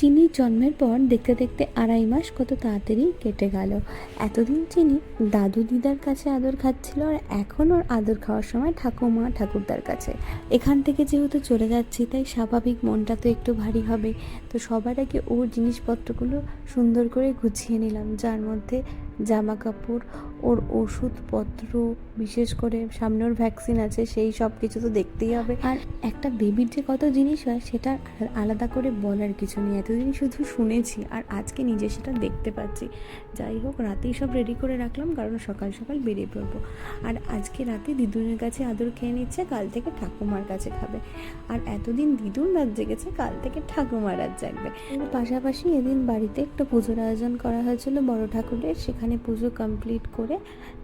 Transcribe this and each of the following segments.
চিনির জন্মের পর দেখতে দেখতে আড়াই মাস কত তাড়াতাড়ি কেটে গেল। এতদিন চিনি দাদু দিদার কাছে আদর খাচ্ছিল আর এখন ওর আদর খাওয়ার সময় ঠাকুমা ঠাকুরদার কাছে। এখান থেকে যেহেতু চলে যাচ্ছি, তাই স্বাভাবিক মনটা তো একটু ভারী হবে। তো সবার আগে ওর জিনিসপত্রগুলো সুন্দর করে গুছিয়ে নিলাম, যার মধ্যে জামা কাপড় ওর ওষুধপত্র, বিশেষ করে সামনে ওর ভ্যাকসিন আছে, সেই সব কিছু তো দেখতেই হবে। আর একটা বেবির যে কত জিনিস হয়, সেটা আলাদা করে বলার কিছু নেই। এতদিন শুধু শুনেছি আর আজকে নিজে সেটা দেখতে পাচ্ছি। যাই হোক, রাতেই সব রেডি করে রাখলাম, কারণ সকাল সকাল বেরিয়ে পড়ব। আর আজকে রাতে দিদুনের কাছে আদর খেয়ে নিচ্ছে, কাল থেকে ঠাকুমার কাছে খাবে। আর এতদিন দিদুন রাত জেগেছে, কাল থেকে ঠাকুমার রাত জাগবে। পাশাপাশি এদিন বাড়িতে একটা পুজোর আয়োজন করা হয়েছিল বড় ঠাকুরের, সেখানে পুজো কমপ্লিট করে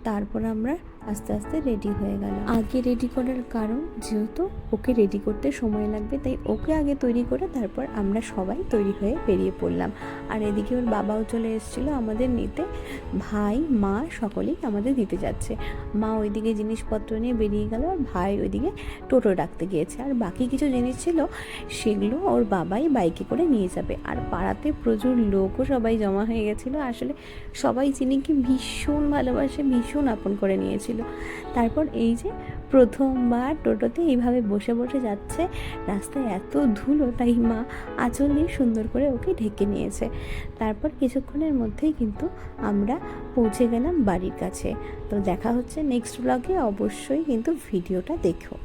তারপর আমরা আস্তে আস্তে রেডি হয়ে গেলাম আগে রেডি করার কারণ যেহেতু ওকে রেডি করতে সময় লাগবে, তাই ওকে আগে তৈরি করে তারপর আমরা সবাই তৈরি হয়ে বেরিয়ে পড়লাম। আর এদিকে ওর বাবাও চলে এসেছিল আমাদের নিতে। ভাই, মা সকলেই আমাদের দিতে যাচ্ছে। মা ওইদিকে জিনিসপত্র নিয়ে বেরিয়ে গেল, আর ভাই ওইদিকে টোটো ডাকতে গিয়েছে। আর বাকি কিছু জিনিস ছিল, সেগুলো ওর বাবাই বাইকে করে নিয়ে যাবে। আর পাড়াতে প্রচুর লোকও সবাই জমা হয়ে গেছিল। আসলে সবাই চিনিকে ভীষণ ভালোবাসে, ভীষণ আপন করে নিয়েছিল। তারপর এই যে প্রথমবার টোটোতে এইভাবে বসে বসে যাচ্ছে, রাস্তায় এত ধুলো, তাই মা আঁচল দিয়ে সুন্দর করে ওকে ঢেকে নিয়েছে। তারপর কিছুক্ষণের মধ্যেই কিন্তু আমরা পৌঁছে গেলাম বাড়ির কাছে। তো দেখা হচ্ছে নেক্সট ব্লগে, অবশ্যই কিন্তু ভিডিওটা দেখো।